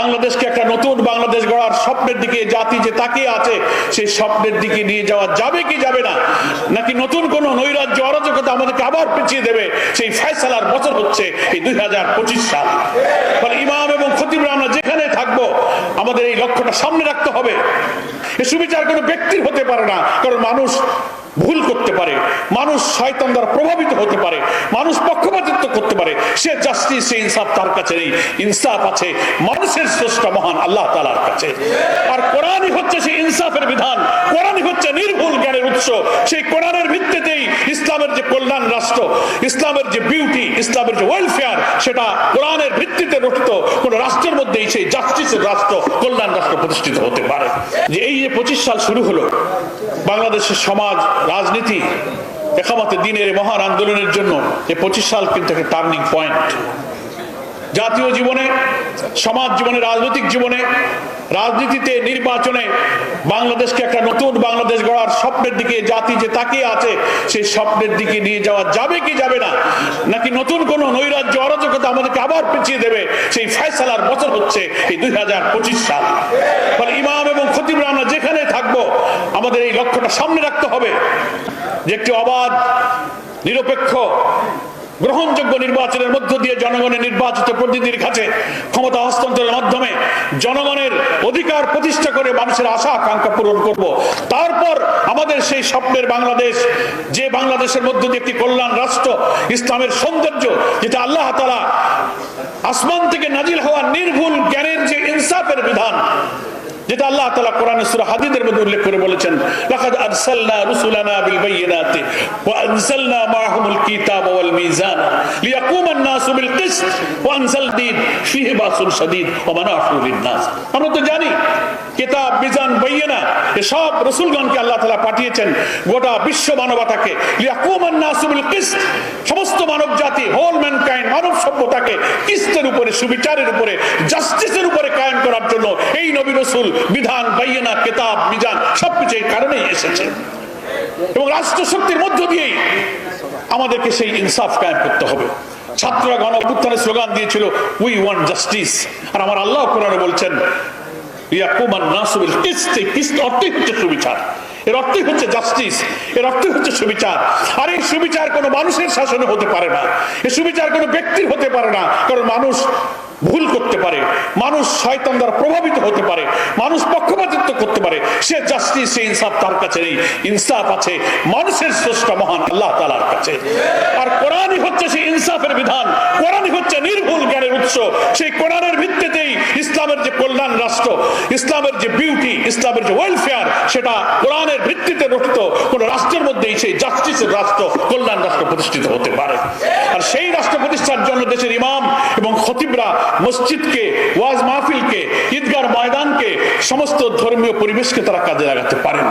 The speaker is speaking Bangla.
বাংলাদেশকে একটা নতুন বাংলাদেশ গড়ার স্বপ্নের দিকে জাতি যে তাকিয়ে আছে, সেই স্বপ্নের দিকে নিয়ে যাওয়া যাবে কি যাবে না? নাকি নতুন কোন নৈরাজ্য, অরাজকতা আমাদেরকে আবার পিছিয়ে দেবে? সেই ফয়সালার বছর হচ্ছে এই দুই হাজার পঁচিশ সাল। ফলে ইমাম এবং খতিবরা আমরা যেখানে থাকব, আমাদের এই লক্ষ্যটা সামনে রাখতে হবে। এ সুবিচার কোনো ব্যক্তির হতে পারে না, কারণ মানুষ ভুল করতে পারে, মানুষ শয়তান দ্বারা প্রভাবিত হতে পারে, মানুষ পক্ষপাতিত্ব করতে পারে, সে জাস্টিস সে ইনসাফ তার কাছে নেই। ইনসাফ আছে মানুষের স্রষ্টা মহান আল্লাহ তালার কাছে। আর কোরআনই হচ্ছে সেই ইনসাফের বিধান, কোরআনই হচ্ছে নির্ভুল জ্ঞানের উৎস। সেই কোরআনের ভিত্তিতেই ইসলামের যে কল্যাণ রাষ্ট্র, ইসলামের যে বিউটি ইসলামের যে ওয়েলফেয়ার সেটা কোরআনের ভিত্তিতে রচিত। কোন রাষ্ট্রের মধ্যেই সেই জাস্টিসের রাষ্ট্র, কল্যাণ রাষ্ট্র প্রতিষ্ঠিত হতে পারে। যে এই যে পঁচিশ সাল শুরু হলো, বাংলাদেশের সমাজ রাজনীতি একামতে দিনের মহান আন্দোলনের জন্য এই পঁচিশ সাল কিন্তু একটা টার্নিং পয়েন্ট জাতীয় জীবনে, সমাজ জীবনে, রাজনৈতিক জীবনে, রাজনীতিতে, নির্বাচনে বাংলাদেশকে একটা নতুন বাংলাদেশ গড়ার স্বপ্নের দিকে জাতি যে তাকিয়ে আছে, সেই স্বপ্নের দিকে নিয়ে যাওয়া যাবে কি যাবে না? নাকি নতুন কোন নৈরাজ্য, অরাজকতা আমাদেরকে আবার পিছিয়ে দেবে? সেই ফয়সালার বছর হচ্ছে এই দুই হাজার পঁচিশ সাল। ফলে ইমাম এবং খতিবরা আমরা যেখানে থাকব আমাদের এই লক্ষ্যটা সামনে রাখতে হবে যে একটি অবাধ, নিরপেক্ষ, গ্রহণযোগ্য নির্বাচনের মধ্য দিয়ে জনগণের নির্বাচিত প্রতিনিধির কাছে ক্ষমতা হস্তান্তরের মাধ্যমে জনগণের অধিকার প্রতিষ্ঠা করে মানুষের আশা, আকাঙ্ক্ষা পূরণ করব। তারপর আমাদের সেই স্বপ্নের বাংলাদেশ, যে বাংলাদেশের মধ্য দিয়ে একটি কল্যাণ রাষ্ট্র, ইসলামের সৌন্দর্য, যেটা আল্লাহ তালা আসমান থেকে নাজিল হওয়া নির্ভুল জ্ঞানের যে ইনসাফের বিধান যেটা আল্লাহ তাআলা কোরআনে সূরা হাদিদের মধ্যে উল্লেখ করে বলেছেন, লাকাদ আরসালনা রুসুলানা বিল বাইয়িনাতি ওয়া আনজালনা মাআহুমুল কিতাবা ওয়াল মিজান লিয়াকুমা আন-নাসু বিল কিসত ওয়া আনজালদিন ফীহি বাসুন শাদীদ ওয়া মানাফু লিন-নাস। আমরা তো জানি কিতাব, মিজান বাইয়িনা এসব রাসূলগণকে আল্লাহ তাআলা পাঠিয়েছেন গোটা বিশ্ব মানবতাকে। লিয়াকুমা আন-নাসু বিল কিসত সমস্ত মানব জাতি হোল ম্যানকাইন্ড মানব সভ্যতাকে কিস্তের উপরে, সুবিচারের উপরে জাস্টিসের উপরে কায়েম করার জন্য এই নবী রসুল বিধান বাইয়েনা কেতাব বিধান সবকিছু এই কারণেই এসেছে। এবং রাষ্ট্র শক্তির মধ্য দিয়েই আমাদেরকে সেই ইনসাফ কায়েম করতে হবে। ছাত্ররা গণ অভ্যুত্থানের স্লোগান দিয়েছিল উই ওয়ান্ট জাস্টিস আর আমার আল্লাহ কোরআনে বলছেন সুবিচার। এর হচ্ছে জাস্টিস এর হচ্ছে সুবিচার। আর এই সুবিচার কোনো মানুষের শাসনে হতে পারে না, এই সুবিচার কোনো ব্যক্তির হতে পারে না। কারণ মানুষ ভুল করতে পারে, মানুষ শয়তান দ্বারা প্রভাবিত হতে পারে, মানুষ পক্ষপাতিত্ব করতে পারে, সে জাস্টিস সে ইনসাফ তার কাছে নেই, ইনসাফ আছে, মানুষের শ্রেষ্ঠ মহান আল্লাহ তালার কাছে। আর কোরআনই হচ্ছে সেই ইনসাফের বিধান, কোরআনই হচ্ছে নির্ভুল জ্ঞানের উৎস, সেই কোরআনের ভিত্তিতেই ইসলামের যে কল্যাণ রাষ্ট্র, ইসলামের যে বিউটি ইসলামের যে ওয়েলফেয়ার সেটা কোরআনের ভিত্তিতে রচিত কোন রাষ্ট্রের মধ্যেই সেই জাস্টিসের রাষ্ট্র, কল্যাণ রাষ্ট্র প্রতিষ্ঠিত হতে পারে। আর সেই রাষ্ট্র প্রতিষ্ঠার জন্য দেশের ইমাম এবং খতিবরা মসজিদকে, ওয়াজ মাহফিলকে ঈদগার ময়দানকে, সমস্ত ধর্মীয় পরিবেশকে তারা কাজে লাগাতে পারেন।